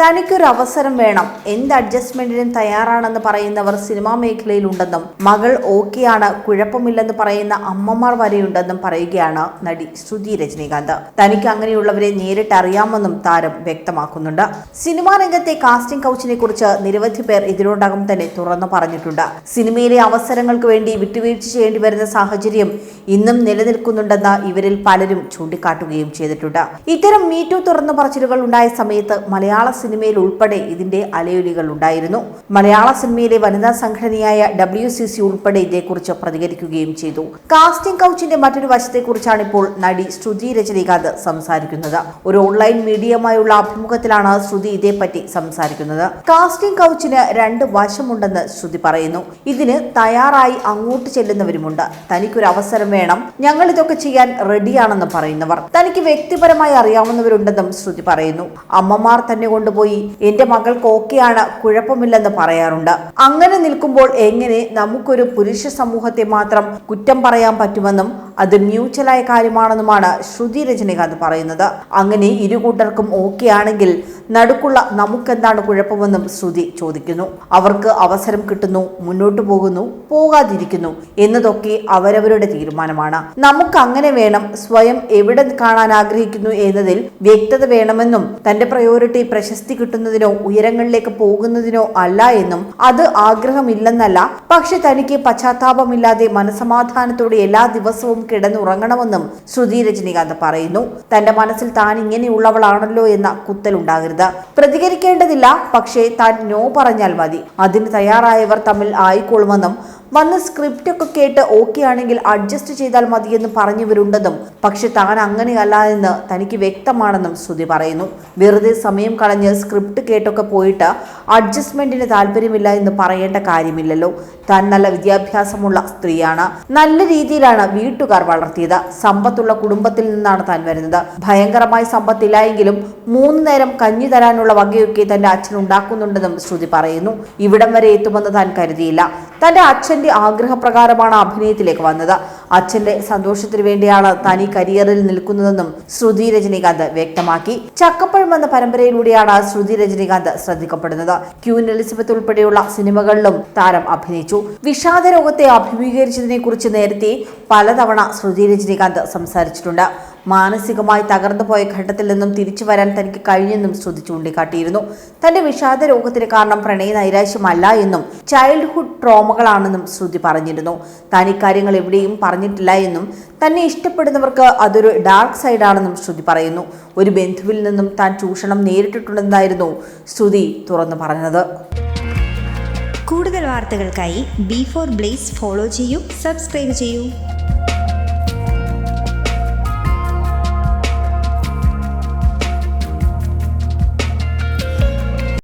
തനിക്കൊരു അവസരം വേണം. എന്ത് അഡ്ജസ്റ്റ്മെന്റിനും തയ്യാറാണെന്ന് പറയുന്നവർ സിനിമാ മേഖലയിലുണ്ടെന്നും മകൾ ഓക്കെയാണ് കുഴപ്പമില്ലെന്ന് പറയുന്ന അമ്മമാർ വരെയുണ്ടെന്നും പറയുകയാണ് നടി ശ്രുതി രജനീകാന്ത്. തനിക്ക് അങ്ങനെയുള്ളവരെ നേരിട്ട് അറിയാമെന്നും താരം വ്യക്തമാക്കുന്നുണ്ട്. സിനിമാ രംഗത്തെ കാസ്റ്റിംഗ് കൗച്ചിനെ കുറിച്ച് നിരവധി പേർ ഇതിനോടകം തന്നെ തുറന്നു പറഞ്ഞിട്ടുണ്ട്. സിനിമയിലെ അവസരങ്ങൾക്ക് വേണ്ടി വിട്ടുവീഴ്ച ചെയ്യേണ്ടി വരുന്ന സാഹചര്യം ഇന്നും നിലനിൽക്കുന്നുണ്ടെന്ന് ഇവരിൽ പലരും ചൂണ്ടിക്കാട്ടുകയും ചെയ്തിട്ടുണ്ട്. ഇത്തരം മീറ്റു തുറന്നു പറച്ചിലുകൾ ഉണ്ടായ സമയത്ത് മലയാള സിനിമയിൽ ഉൾപ്പെടെ ഇതിന്റെ അലയൊലികൾ ഉണ്ടായിരുന്നു. മലയാള സിനിമയിലെ വനിതാ സംഘടനയായ ഡബ്ല്യു സി സി ഉൾപ്പെടെ ഇതേക്കുറിച്ച് പ്രതികരിക്കുകയും ചെയ്തു. കാസ്റ്റിംഗ് കൗച്ചിന്റെ മറ്റൊരു വശത്തെക്കുറിച്ചാണ് ഇപ്പോൾ നടി ശ്രുതി രജനീകാന്ത് സംസാരിക്കുന്നത്. ഒരു ഓൺലൈൻ മീഡിയമായുള്ള അഭിമുഖത്തിലാണ് ശ്രുതി ഇതേപ്പറ്റി സംസാരിക്കുന്നത്. കാസ്റ്റിംഗ് കൗച്ചിന് രണ്ട് വശമുണ്ടെന്ന് ശ്രുതി പറയുന്നു. ഇതിന് തയ്യാറായി അങ്ങോട്ട് ചെല്ലുന്നവരുമുണ്ട്. തനിക്കൊരു അവസരം വേണം. ഞങ്ങൾ ഇതൊക്കെ ചെയ്യാൻ റെഡിയാണെന്ന് പറയുന്നവർ. തനിക്ക് വ്യക്തിപരമായി അറിയാവുന്നവരുണ്ടെന്നും ശ്രുതി പറയുന്നു. അമ്മമാർ തന്നെ കൊണ്ടുപോയി എന്റെ മകൾക്ക് ഓക്കെയാണ് കുഴപ്പമില്ലെന്ന് പറയാറുണ്ട്. അങ്ങനെ നിൽക്കുമ്പോൾ എങ്ങനെ നമുക്കൊരു പുരുഷ സമൂഹത്തെ മാത്രം കുറ്റം പറയാൻ പറ്റുമെന്നും അത് മ്യൂച്വലായ കാര്യമാണെന്നുമാണ് ശ്രുതി രജനീകാന്ത് പറയുന്നത്. അങ്ങനെ ഇരു കൂട്ടർക്കും ഓക്കെ ആണെങ്കിൽ നടുക്കുള്ള നമുക്കെന്താണ് കുഴപ്പമെന്നും ശ്രുതി ചോദിക്കുന്നു. അവർക്ക് അവസരം കിട്ടുന്നു മുന്നോട്ട് പോകുന്നു പോകാതിരിക്കുന്നു എന്നതൊക്കെ അവരവരുടെ തീരുമാനമാണ്. നമുക്ക് അങ്ങനെ വേണം സ്വയം എവിടെ കാണാൻ ആഗ്രഹിക്കുന്നു എന്നതിൽ വ്യക്തത വേണമെന്നും തന്റെ പ്രയോറിറ്റി പ്രശസ്തി കിട്ടുന്നതിനോ ഉയരങ്ങളിലേക്ക് പോകുന്നതിനോ അല്ല എന്നും അത് ആഗ്രഹമില്ലെന്നല്ല പക്ഷെ തനിക്ക് പശ്ചാത്താപമില്ലാതെ മനസമാധാനത്തോടെ എല്ലാ ദിവസവും കിടന്നുറങ്ങണമെന്നും ശ്രുതി രജനീകാന്ത് പറയുന്നു. തന്റെ മനസ്സിൽ താൻ ഇങ്ങനെയുള്ളവളാണല്ലോ എന്ന കുത്തലുണ്ടാകരുത്. പ്രതികരിക്കേണ്ടതില്ല പക്ഷേ താൻ നോ പറഞ്ഞാൽ മതി. അതിന് തയ്യാറായവർ തമ്മിൽ ആയിക്കൊള്ളുമെന്നും വന്ന് സ്ക്രിപ്റ്റ് ഒക്കെ കേട്ട് ഓക്കെ ആണെങ്കിൽ അഡ്ജസ്റ്റ് ചെയ്താൽ മതിയെന്ന് പറഞ്ഞവരുണ്ടെന്നും. പക്ഷെ താൻ അങ്ങനെയല്ല എന്ന് തനിക്ക് വ്യക്തമാണെന്നും ശ്രുതി പറയുന്നു. വെറുതെ സമയം കളഞ്ഞ് സ്ക്രിപ്റ്റ് കേട്ടൊക്കെ പോയിട്ട് അഡ്ജസ്റ്റ്മെന്റിന് താല്പര്യമില്ല എന്ന് പറയേണ്ട കാര്യമില്ലല്ലോ. താൻ നല്ല വിദ്യാഭ്യാസമുള്ള സ്ത്രീയാണ്. നല്ല രീതിയിലാണ് വീട്ടുകാർ വളർത്തിയത്. സമ്പത്തുള്ള കുടുംബത്തിൽ നിന്നാണ് താൻ വരുന്നത്. ഭയങ്കരമായി സമ്പത്തില്ലായെങ്കിലും മൂന്ന് നേരം കഞ്ഞി തരാനുള്ള വകയൊക്കെ തന്റെ അച്ഛൻ ഉണ്ടാക്കുന്നുണ്ടെന്നും ശ്രുതി പറയുന്നു. ഇവിടം വരെ എത്തുമെന്ന് താൻ കരുതിയില്ല. തന്റെ അച്ഛന്റെ ആഗ്രഹപ്രകാരമാണ് അഭിനയത്തിലേക്ക് വന്നത്. അച്ഛന്റെ സന്തോഷത്തിന് വേണ്ടിയാണ് താൻ ഈ കരിയറിൽ നിൽക്കുന്നതെന്നും ശ്രുതി രജനീകാന്ത് വ്യക്തമാക്കി. ചക്കപ്പഴം എന്ന പരമ്പരയിലൂടെയാണ് ശ്രുതി രജനീകാന്ത് ശ്രദ്ധിക്കപ്പെടുന്നത്. ക്യൂൻ എലിസബത്ത് ഉൾപ്പെടെയുള്ള സിനിമകളിലും താരം അഭിനയിച്ചു. വിഷാദ രോഗത്തെ അഭിമുഖീകരിച്ചതിനെ കുറിച്ച് നേരത്തെ പലതവണ ശ്രുതി രജനീകാന്ത് സംസാരിച്ചിട്ടുണ്ട്. മാനസികമായി തകർന്നു പോയ ഘട്ടത്തിൽ നിന്നും തിരിച്ചു വരാൻ തനിക്ക് കഴിഞ്ഞെന്നും ശ്രുതി ചൂണ്ടിക്കാട്ടിയിരുന്നു. തന്റെ വിഷാദ രോഗത്തിന് കാരണം പ്രണയ നൈരാശ്യമല്ല എന്നും ചൈൽഡ്ഹുഡ് ട്രോമകളാണെന്നും ശ്രുതി പറഞ്ഞിരുന്നു. താൻ ഇക്കാര്യങ്ങൾ എവിടെയും പറഞ്ഞിട്ടില്ല എന്നും തന്നെ ഇഷ്ടപ്പെടുന്നവർക്ക് അതൊരു ഡാർക്ക് സൈഡാണെന്നും ശ്രുതി പറയുന്നു. ഒരു ബന്ധുവിൽ നിന്നും താൻ ചൂഷണം നേരിട്ടിട്ടുണ്ടെന്നായിരുന്നു ശ്രുതി തുറന്നു പറഞ്ഞത്. കൂടുതൽ വാർത്തകൾക്കായി ബി ഫോർ ബ്ലേസ് ഫോളോ ചെയ്യൂ സബ്സ്ക്രൈബ് ചെയ്യൂ.